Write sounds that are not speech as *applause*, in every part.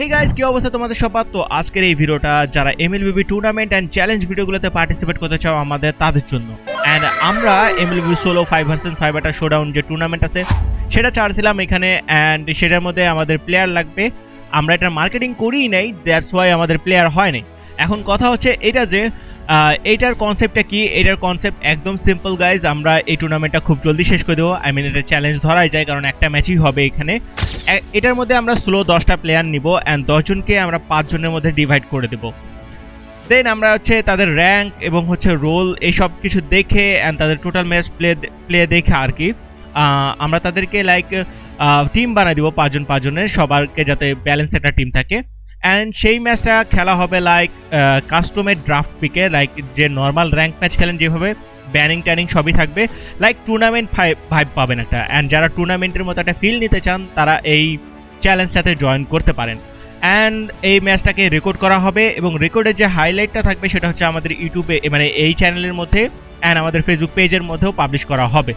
Hey guys কি অবস্থা তোমাদের সবার? তো আজকের এই ভিডিওটা যারা এমএলবিবি টুর্নামেন্ট অ্যান্ড চ্যালেঞ্জ ভিডিওগুলোতে পার্টিসিপেট করতে চাও আমাদের, তাদের জন্য। অ্যান্ড আমরা MLBB solo five versus five একটা শোডাউন যে টুর্নামেন্ট আছে, সেটা ছাড়ছিলাম এখানে অ্যান্ড সেটার মধ্যে আমাদের প্লেয়ার লাগবে। আমরা এটা মার্কেটিং করিই নাই দ্যাটস ওয়াই আমাদের প্লেয়ার হয় নাই। এখন কথা হচ্ছে এটা যে এইটার কনসেপ্টটা কি? এটার কনসেপ্ট একদম সিম্পল গাইজ আমরা এই টুর্নামেন্টটা খুব জলদি শেষ করে দেবো। আই মিন এটা চ্যালেঞ্জ ধরাই যায়, কারণ একটা ম্যাচই হবে এখানে। এটার মধ্যে আমরা স্লো দশটা প্লেয়ার নিব অ্যান্ড দশজনকে আমরা পাঁচজনের মধ্যে ডিভাইড করে দেবো। দেন আমরা হচ্ছে তাদের র্যাঙ্ক এবং হচ্ছে রোল এইসব কিছু দেখে অ্যান্ড তাদের টোটাল ম্যাচ প্লে প্লে দেখে আর কি। আমরা তাদেরকে লাইক টিম বানিয়ে দিব পাঁচজন পাঁচজনের, সবারকে যাতে ব্যালেন্স একটা টিম থাকে। অ্যান্ড সেই ম্যাচটা খেলা হবে লাইক কাস্টমের ড্রাফট পিকে লাইক যে নর্মাল র্যাঙ্ক ম্যাচ খেলেন যেভাবে ব্যানিং ট্যানিং সবই থাকবে। লাইক টুর্নামেন্ট ভাইব পাবেন একটা। অ্যান্ড যারা টুর্নামেন্টের মতো একটা ফিল নিতে চান, তারা এই চ্যালেঞ্জটাতে জয়েন করতে পারেন। অ্যান্ড এই ম্যাচটাকে রেকর্ড করা হবে এবং রেকর্ডের যে হাইলাইটটা থাকবে, সেটা হচ্ছে আমাদের ইউটিউবে মানে এই চ্যানেলের মধ্যে অ্যান্ড আমাদের ফেসবুক পেজের মধ্যেও পাবলিশ করা হবে।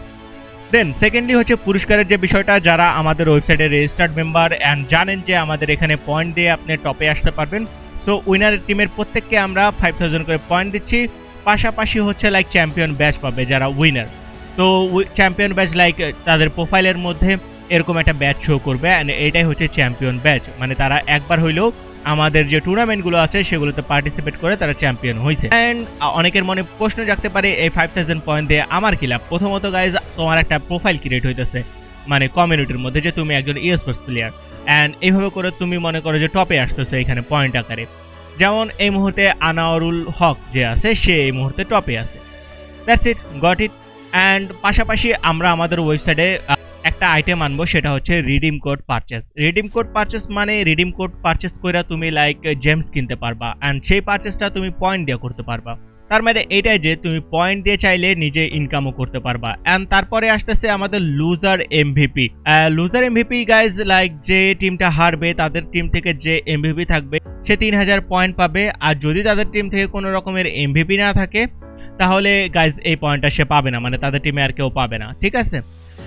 দেন সেকেন্ডলি হচ্ছে পুরস্কারের যে বিষয়টা, যারা আমাদের ওয়েবসাইটে রেজিস্টার্ড মেম্বার অ্যান্ড জানেন যে আমাদের এখানে পয়েন্ট দিয়ে আপনি টপে আসতে পারবেন। সো উইনার টিমের প্রত্যেককে আমরা ফাইভ থাউজেন্ড করে পয়েন্ট দিচ্ছি। পাশাপাশি হচ্ছে লাইক চ্যাম্পিয়ন ব্যাচ পাবে যারা উইনার তো চ্যাম্পিয়ন ব্যাচ লাইক তাদের প্রোফাইলের মধ্যে এরকম একটা ব্যাচ শো করবে অ্যান্ড এটাই হচ্ছে চ্যাম্পিয়ন ব্যাচ মানে তারা একবার হইলেও আমাদের যে টুর্নামেন্টগুলো আছে, সেগুলোতে পার্টিসিপেট করে তারা চ্যাম্পিয়ন হয়েছে অ্যান্ড অনেকের মনে প্রশ্ন জাগতে পারে, এই ফাইভ থাউজেন্ড পয়েন্ট দিয়ে আমার কি লাভ? প্রথমত গাইজ তোমার একটা প্রোফাইল ক্রিয়েট হইতেছে মানে কমিউনিটির মধ্যে যে তুমি একজন ইয়েস্পোর্টস প্লেয়ার অ্যান্ড এইভাবে করে তুমি মনে করো যে টপে আসতেছো এখানে পয়েন্ট আকারে। যেমন, এই মুহূর্তে আনাওয়ারুল হক যে আছে, সে এই মুহূর্তে টপে আছে। That's it got it and পাশাপাশি আমরা আমাদের ওয়েবসাইটে একটা আইটেম আনব, সেটা হচ্ছে redeem code purchase redeem code purchase মানে রিডিম কোড পারচেস করে তুমি লাইক জেমস কিনতে পারবা অ্যান্ড সেই পারচেসটা তুমি পয়েন্ট দিয়ে করতে পারবা। তার মানে এটাই যে তুমি পয়েন্ট দিয়ে চাইলে নিজে ইনকামও করতে পারবা। অ্যান্ড তারপরে আসতেছে আমাদের loser MVP loser MVP guys like যে টিমটা হারবে, তাদের টিম থেকে যে এমভিপি থাকবে, সে তিন হাজার পয়েন্ট পাবে। আর যদি তাদের টিম থেকে কোনো রকমের এমভিপি না থাকে, তাহলে গাইজ এই পয়েন্টটা সে পাবে না মানে তাদের টিমে আর কেউ পাবে না। ঠিক আছে?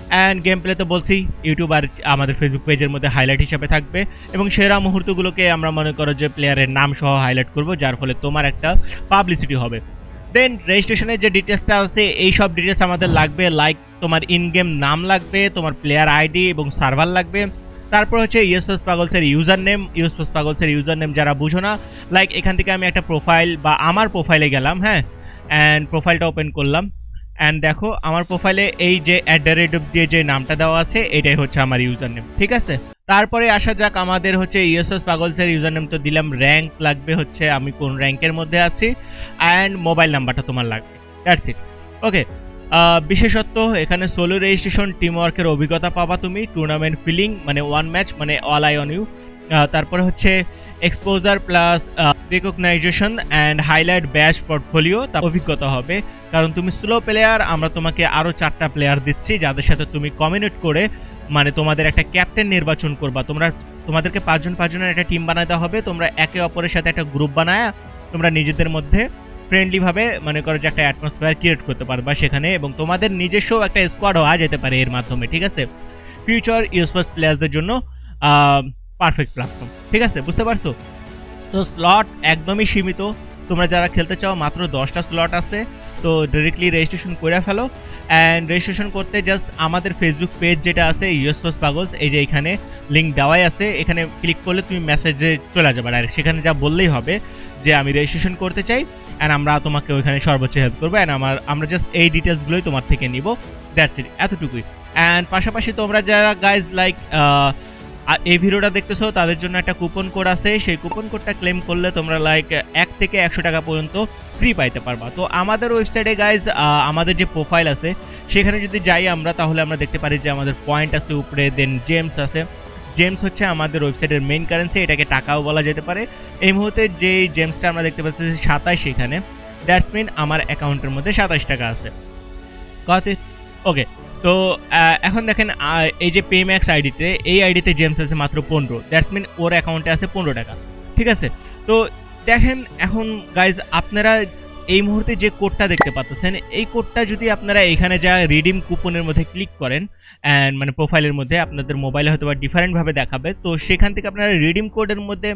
অ্যান্ড গেম প্লে তো বলছি ইউটিউব আর আমাদের ফেসবুক পেজের মধ্যে হাইলাইট হিসাবে থাকবে। এবং সেরা মুহূর্তগুলোকে আমরা মনে করো যে প্লেয়ারের নাম সহ হাইলাইট করব, যার ফলে তোমার একটা পাবলিসিটি হবে। দেন রেজিস্ট্রেশনের যে ডিটেলসটা আছে, এই সব ডিটেলস আমাদের লাগবে। লাইক তোমার ইন গেম নাম লাগবে, তোমার প্লেয়ার আইডি এবং সার্ভার লাগবে। তারপর হচ্ছে ইউএসএস পাগলসের ইউজার নেম ইউএসএস পাগলসের ইউজার নেম যারা বুঝো না লাইক এখান থেকে আমি একটা প্রোফাইল বা আমার প্রোফাইলে গেলাম হ্যাঁ? অ্যান্ড প্রোফাইলটা ওপেন করলাম। অ্যান্ড দেখো, আমার প্রোফাইলে এই যে অ্যাট দ্য রেট দিয়ে যে নামটা দেওয়া আছে, এটাই হচ্ছে আমার ইউজার নেম ঠিক আছে? তারপরে আসা যাক, আমাদের হচ্ছে ইউএসএস পাগলসের ইউজার নেম তো দিলাম র্যাঙ্ক লাগবে হচ্ছে, আমি কোন র্যাঙ্কের মধ্যে আছি অ্যান্ড মোবাইল নাম্বারটা তোমার লাগবে দ্যাটস ইট ওকে বিশেষত্ব, এখানে সোলো রেজিস্ট্রেশন টিম ওয়ার্কের অভিজ্ঞতা পাবা তুমি টুর্নামেন্ট ফিলিং মানে ওয়ান ম্যাচ মানে অল আই অন ইউ তারপরে হচ্ছে exposure plus recognition and highlight batch portfolio তার অভিজ্ঞতা হবে। কারণ তুমি স্লো প্লেয়ার আমরা তোমাকে আরও চারটা প্লেয়ার দিচ্ছি, যাদের সাথে তুমি কমিউনিট করে মানে তোমাদের একটা ক্যাপ্টেন নির্বাচন করবা। তোমরা, তোমাদেরকে পাঁচজন পাঁচজনের একটা টিম বানাতে হবে, তোমরা একে অপরের সাথে একটা গ্রুপ বানায়, তোমরা নিজেদের মধ্যে ফ্রেন্ডলিভাবে মনে করো যে একটা অ্যাটমসফিয়ার ক্রিয়েট করতে পারবা সেখানে, এবং তোমাদের নিজস্ব একটা স্কোয়াড হওয়া যেতে পারে এর মাধ্যমে, ঠিক আছে? ফিউচার ইউসপাস প্লেয়ারদের জন্য পারফেক্ট প্ল্যাটফর্ম ঠিক আছে? বুঝতে পারছ? তো স্লট একদমই সীমিত তোমরা যারা খেলতে চাও, মাত্র দশটা স্লট আছে, তো ডিরেক্টলি রেজিস্ট্রেশন করে ফেলো। অ্যান্ড রেজিস্ট্রেশন করতে জাস্ট আমাদের ফেসবুক পেজ যেটা আছে ইউএসপোস পাগলস এই যে এখানে লিঙ্ক দেওয়াই আছে। এখানে ক্লিক করলে তুমি মেসেজে চলে যাবে ডাইরেক্ট সেখানে যা বললেই হবে যে আমি রেজিস্ট্রেশন করতে চাই। অ্যান্ড আমরা তোমাকে ওইখানে সর্বোচ্চ হেল্প করব। অ্যান্ড আমার, আমরা জাস্ট এই ডিটেলসগুলোই তোমার থেকে নিব। দ্যাটস ইট এতটুকুই। অ্যান্ড পাশাপাশি তোমরা যারা গাইজ লাইক এই ভিডিওটা দেখতেছো, তাদের জন্য একটা কুপন কোড আছে। সেই কুপন কোডটা ক্লেম করলে তোমরা লাইক এক থেকে একশো টাকা পর্যন্ত ফ্রি পাইতে পারবা। তো আমাদের ওয়েবসাইটে গাইজ আমাদের যে প্রোফাইল আছে, সেখানে যদি যাই আমরা, তাহলে আমরা দেখতে পারি যে আমাদের পয়েন্ট আছে উপরে দেন জেমস আছে। জেমস হচ্ছে আমাদের ওয়েবসাইটের মেইন কারেন্সি এটাকে টাকাও বলা যেতে পারে। এই মুহূর্তে যে জেমসটা আমরা দেখতে পাচ্ছি, সাতাশ এখানে। দ্যাটস মিন আমার অ্যাকাউন্টের মধ্যে সাতাশ টাকা আছে। ওকে তো এখন দেখেন এই যে পেম্যাক্স আইডিতে এই আইডিতে জেমস আছে মাত্র পনেরো। দ্যাটস মিন ওর অ্যাকাউন্টে আছে পনেরো টাকা। ঠিক আছে? তো দেখেন, এখন গাইজ আপনারা এই মুহূর্তে যে কোডটা দেখতে পাচ্ছেন, এই কোডটা যদি আপনারা এখানে যা রিডিম কুপনের মধ্যে ক্লিক করেন অ্যান্ড মানে প্রোফাইলের মধ্যে আপনাদের মোবাইলে হয়তো বা ডিফারেন্টভাবে দেখাবে, তো সেখান থেকে আপনারা রিডিম কোডের মধ্যে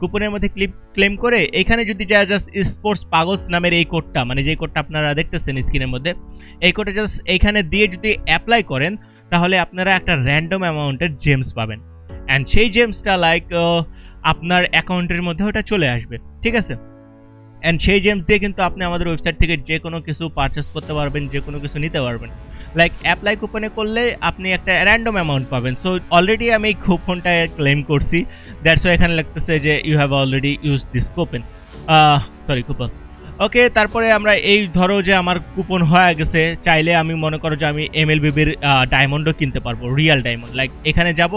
কুপনের মধ্যে ক্লিপ ক্লেম করে, এখানে যদি যা জাস্ট স্পোর্টস পাগলস নামের এই কোডটা মানে যে কোডটা আপনারা দেখতেছেন স্ক্রিনের মধ্যে, এই কোডটা জাস্ট এইখানে দিয়ে যদি অ্যাপ্লাই করেন, তাহলে আপনারা একটা র্যান্ডম অ্যামাউন্টের জেমস পাবেন। অ্যান্ড সেই জেমসটা লাইক আপনার অ্যাকাউন্টের মধ্যে ওটা চলে আসবে, ঠিক আছে? অ্যান্ড সেই জেমস দিয়ে কিন্তু আপনি আমাদের ওয়েবসাইট থেকে যে কোনো কিছু পারচেস করতে পারবেন, যে কোনো কিছু নিতে পারবেন। লাইক অ্যাপ্লাই কুপনে করলে আপনি একটা র্যান্ডম অ্যামাউন্ট পাবেন। সো অলরেডি আমি এই কুপনটা ক্লেম করছি। দ্যাটস এখানে লাগতেছে যে you have already use this coupon sorry coupon okay তারপরে আমরা এই ধরো যে আমার কুপন হয়ে গেছে, চাইলে আমি মনে করো যে আমি এম এল বিবির ডায়মন্ডও কিনতে পারব রিয়াল ডায়মন্ড লাইক এখানে যাব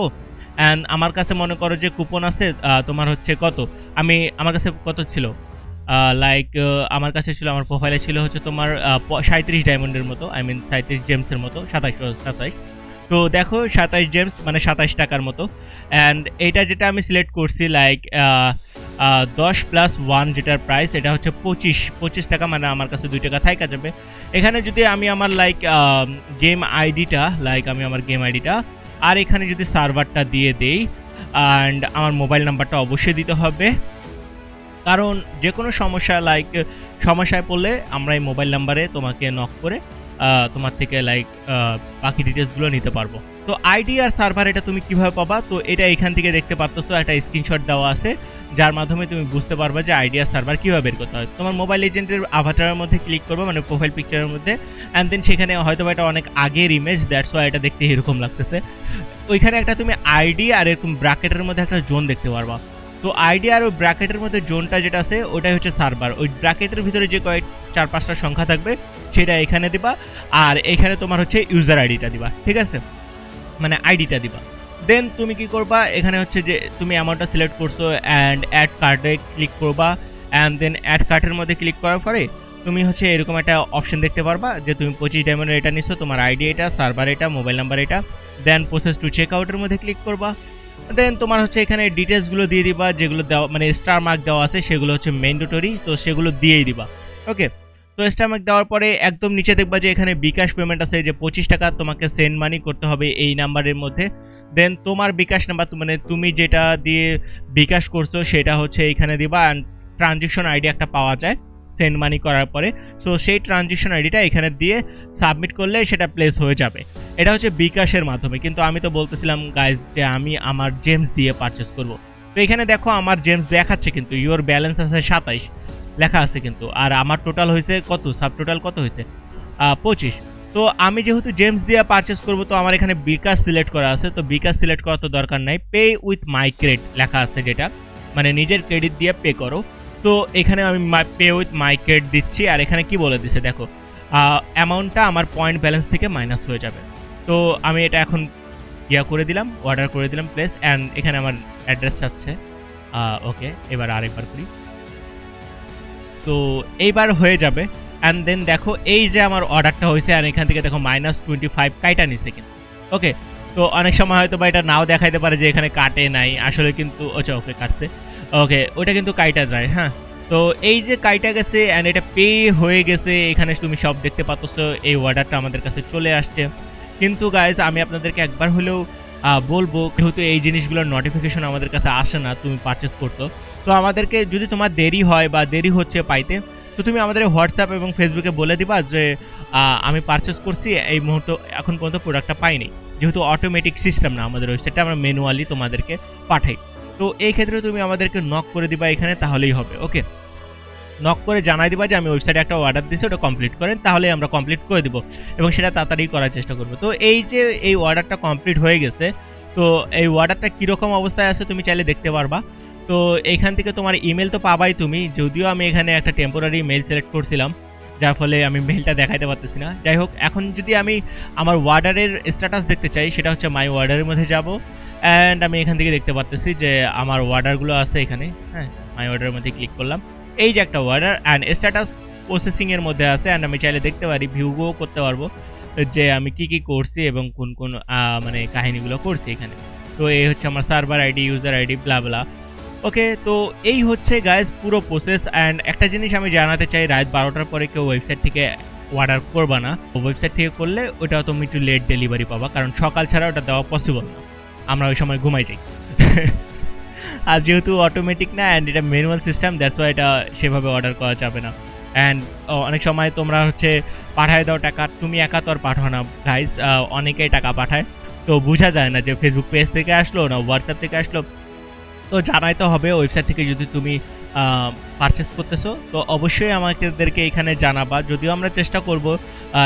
অ্যান্ড আমার কাছে মনে করো যে কুপন আছে তোমার হচ্ছে কত? আমি, আমার কাছে কত ছিল? লাইক আমার কাছে ছিল, আমার প্রোফাইলে ছিল হচ্ছে তোমার সাঁত্রিশ ডায়মন্ডের মতো আই মিন সাঁত্রিশ জেমসের মতো সাতাশ সাতাশ তো দেখো সাতাশ জেমস মানে সাতাশ টাকার মতো। অ্যান্ড এইটা যেটা আমি সিলেক্ট করছি লাইক দশ প্লাস ওয়ান যেটার প্রাইস এটা হচ্ছে পঁচিশ পঁচিশ টাকা মানে আমার কাছে দুই টাকা থাকা যাবে। এখানে যদি আমি আমার লাইক গেম আইডিটা লাইক আমি আমার গেম আইডিটা আর এখানে যদি সার্ভারটা দিয়ে দেই অ্যান্ড আমার মোবাইল নাম্বারটা অবশ্যই দিতে হবে। কারণ যে কোনো সমস্যা লাইক সমস্যায় পড়লে আমরা এই মোবাইল নাম্বারে তোমাকে নক করে তোমার থেকে লাইক বাকি ডিটেলসগুলো নিতে পারব। তো আইডি আর সার্ভার এটা তুমি কীভাবে পাবা? তো এটা এখান থেকে দেখতে পারতেছো, একটা স্ক্রিনশট দেওয়া আছে, যার মাধ্যমে তুমি বুঝতে পারবে যে আইডি আর সার্ভার কীভাবে বের করতে হয়। তোমার মোবাইল এজেন্টের আভাটারের মধ্যে ক্লিক করবে মানে প্রোফাইল পিকচারের মধ্যে অ্যান্ড দেন সেখানে হয়তো এটা অনেক আগের ইমেজ দ্যাটস ওয়াই এটা দেখতে এরকম লাগতেছে। ওইখানে একটা তুমি আইডি আর এরকম ব্র্যাকেটের মধ্যে একটা জোন দেখতে পারবা। তো আইডি আর ওই ব্র্যাকেটের মধ্যে জোনটা যেটা আছে, ওটাই হচ্ছে সার্ভার। ওই ব্র্যাকেটের ভিতরে যে কয়েক চার পাঁচটা সংখ্যা থাকবে, সেটা এখানে দিবা। আর এখানে তোমার হচ্ছে ইউজার আইডিটা দিবা, ঠিক আছে? মানে আইডিটা দিবা। দেন তুমি কি করবা, এখানে হচ্ছে যে তুমি অ্যামাউন্টটা সিলেক্ট করছ অ্যান্ড অ্যাড কার্ডে ক্লিক করবা। অ্যান্ড দেন অ্যাড কার্ডের মধ্যে ক্লিক করার পরে, তুমি হচ্ছে এরকম একটা অপশন দেখতে পারবা যে তুমি পঁচিশ ডায়মন্ডের এটা নিচ্ছ তোমার আইডি এটা, সার্ভার এটা মোবাইল নাম্বার এটা। দেন প্রসেস টু চেক আউটের মধ্যে ক্লিক করবা। দেন তোমার হচ্ছে এখানে ডিটেলসগুলো দিয়ে দিবা, যেগুলো দেওয়া মানে স্টার মার্ক দেওয়া আছে, সেগুলো হচ্ছে ম্যান্ডেটরি তো সেগুলো দিয়েই দিবা। ওকে তো স্টার মার্ক দেওয়ার পরে একদম নিচে দেখবা যে এখানে বিকাশ পেমেন্ট আছে, যে পঁচিশ টাকা তোমাকে সেন্ড মানি করতে হবে এই নাম্বারের মধ্যে। দেন তোমার বিকাশ নাম্বার মানে তুমি যেটা দিয়ে বিকাশ করছ, সেটা হচ্ছে এখানে দিবা অ্যান্ড ট্রানজেকশন আইডি একটা পাওয়া যায়। সেন্ড মানি করার পরে সো সেই ট্রানজেকশন আইডিটা এখানে দিয়ে সাবমিট করলে সেটা প্লেস হয়ে যাবে। এটা হচ্ছে বিকাশের মাধ্যমে, কিন্তু আমি তো বলতেছিলাম গাইজ যে আমি আমার জেমস দিয়ে পারচেস করব। তো এখানে দেখো, আমার জেমস দেখাচ্ছে কিন্তু ইওর ব্যালেন্স আছে সাতাইশ, লেখা আছে কিন্তু, আর আমার টোটাল হয়েছে কত সাব টোটাল কত হয়েছে? পঁচিশ। তো আমি যেহেতু জেমস দিয়ে পারচেস করব, তো আমার এখানে বিকাশ সিলেক্ট করা আছে, তো বিকাশ সিলেক্ট করা তো দরকার নাই পে উইথ মাই ক্রেডিট লেখা আছে যেটা মানে নিজের ক্রেডিট দিয়ে পে করো। তো এখানে আমি পে উইথ মাই ক্রেডিট দিচ্ছি, আর এখানে কি বলে দিছে দেখো অ্যামাউন্টটা আমার পয়েন্ট ব্যালেন্স থেকে মাইনাস হয়ে যাবে। তো আমি এটা এখন ইয়া করে দিলাম অর্ডার করে দিলাম প্লেস অ্যান্ড এখানে আমার অ্যাড্রেস চাচ্ছে ওকে এবার আরেকবার করি। তো এইবার হয়ে যাবে অ্যান্ড দেন দেখো এই যে আমার অর্ডারটা হয়েছে আর এখান থেকে দেখো মাইনাস টোয়েন্টি ফাইভ কাইটা নিছে কিন্তু ওকে তো অনেক সময় হয়তো বা এটা নাও দেখাইতে পারে যে এখানে কাটে নাই, আসলে কিন্তু আচ্ছা ওকে কাটছে। ওকে ওটা কিন্তু কাইটা যায় হ্যাঁ? তো এই যে কাইটা গেছে অ্যান্ড এটা পে হয়ে গেছে, এখানে তুমি সব দেখতে পাচ্ছ, এই অর্ডারটা আমাদের কাছে চলে আসছে। কিন্তু গাইজ আমি আপনাদেরকে একবার হলেও বলব, যেহেতু এই জিনিসগুলোর নোটিফিকেশন আমাদের কাছে আসে না, তুমি পারচেস করছ। তো আমাদেরকে যদি তোমার দেরি হয় বা দেরি হচ্ছে পাইতে, তো তুমি আমাদের হোয়াটসঅ্যাপ এবং ফেসবুকে বলে দিবা যে আমি পারচেস করছি, এই মুহূর্তে এখন পর্যন্ত প্রোডাক্টটা পাইনি। যেহেতু অটোমেটিক সিস্টেম না আমাদের ওয়েবসাইটটা আমরা ম্যানুয়ালি তোমাদেরকে পাঠাই। তো এই ক্ষেত্রে তুমি আমাদেরকে নক করে দিবা এখানে, তাহলেই হবে ওকে নক করে জানাই দিবা যে আমি ওয়েবসাইটে একটা অর্ডার দিছি, ওটা কমপ্লিট করেন তাহলে আমরা কমপ্লিট করে দিব এবং সেটা তাড়াতাড়ি করার চেষ্টা করব। তো এই যে এই অর্ডারটা কমপ্লিট হয়ে গেছে, তো এই অর্ডারটা কীরকম অবস্থায় আছে তুমি চাইলে দেখতে পারবা। তো এখান থেকে তোমার ইমেল তো পাবাই তুমি, যদিও আমি এখানে একটা টেম্পোরারি মেল সিলেক্ট করছিলাম যার ফলে আমি মেলটা দেখাইতে পারতেছি না। যাই হোক, এখন যদি আমি আমার ওয়ার্ডারের স্ট্যাটাস দেখতে চাই, সেটা হচ্ছে মাই ওয়ার্ডারের মধ্যে যাব। অ্যান্ড আমি এখান থেকে দেখতে পারতেছি যে আমার ওয়ার্ডারগুলো আছে এখানে। হ্যাঁ মাই ওয়ার্ডারের মধ্যে ক্লিক করলাম। এই যে একটা ওয়ার্ডার অ্যান্ড স্ট্যাটাস প্রসেসিংয়ের মধ্যে আছে। অ্যান্ড আমি চাইলে দেখতে পারি ভিউও করতে পারব যে আমি কি কি করছি এবং কোন কোন মানে কাহিনীগুলো করছি এখানে। তো এই হচ্ছে আমার server ID user ID blah blah okay তো এই হচ্ছে গাইজ পুরো প্রসেস অ্যান্ড একটা জিনিস আমি জানাতে চাই, রাত বারোটার পরে কেউ ওয়েবসাইট থেকে অর্ডার করবা না। ওয়েবসাইট থেকে করলে ওটা তুমি একটু লেট ডেলিভারি পাবা, কারণ সকাল ছাড়া ওটা দেওয়া পসিবল না। আমরা ওই সময় ঘুমাই যাই। *laughs* আর যেহেতু অটোমেটিক না অ্যান্ড এটা ম্যানুয়াল সিস্টেম দ্যাটস ওয়াই এটা সেভাবে অর্ডার করা যাবে না। অ্যান্ড অনেক সময় তোমরা হচ্ছে পাঠায় দাও টাকা, তুমি একা তো আর পাঠাও না। গাইজ অনেকেই টাকা পাঠায়। তো বোঝা যায় না যে ফেসবুক পেজ থেকে আসলো না হোয়াটসঅ্যাপ থেকে আসলো। তো জানাই তো হবে ওয়েবসাইট থেকে যদি তুমি পারচেস করতেছো, তো অবশ্যই আমাদেরকে এখানে জানাবা। যদিও আমরা চেষ্টা করব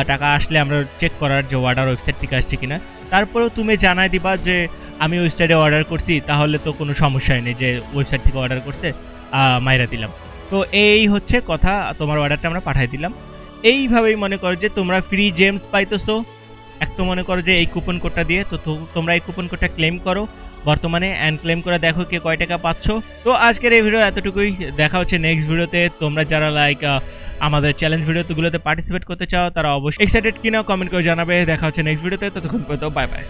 টাকা আসলে আমরা চেক করার যে অর্ডার ওয়েবসাইট থেকে আসছে কিনা। তারপরেও তুমি জানাই দিবা যে, আমি ওয়েবসাইটে অর্ডার করছি, তাহলে তো কোনো সমস্যাই নেই যে ওয়েবসাইট থেকে অর্ডার করতে মাইরা দিলাম। তো এই হচ্ছে কথা, তোমার অর্ডারটা আমরা পাঠাই দিলাম। এইভাবেই মনে করো যে তোমরা ফ্রি জেমস পাইতেছো। এক তো মনে করো যে এই কুপন কোডটা দিয়ে, তো- তোমরা এই কুপন কোডটা ক্লেম করো। বর্তমানে অ্যান্ড ক্লেম করে দেখো কে কয় টাকা পাচ্ছ। তো আজকের এই ভিডিও এতটুকুই। দেখা হচ্ছে নেক্সট ভিডিওতে তোমরা যারা লাইক আমাদের চ্যালেঞ্জ ভিডিওগুলোতে পার্টিসিপেট করতে চাও, তারা অবশ্যই এক্সাইটেড কিনা কমেন্ট করে জানাবে। দেখা হচ্ছে নেক্সট ভিডিওতে ততক্ষণ পর্যন্ত বাই বাই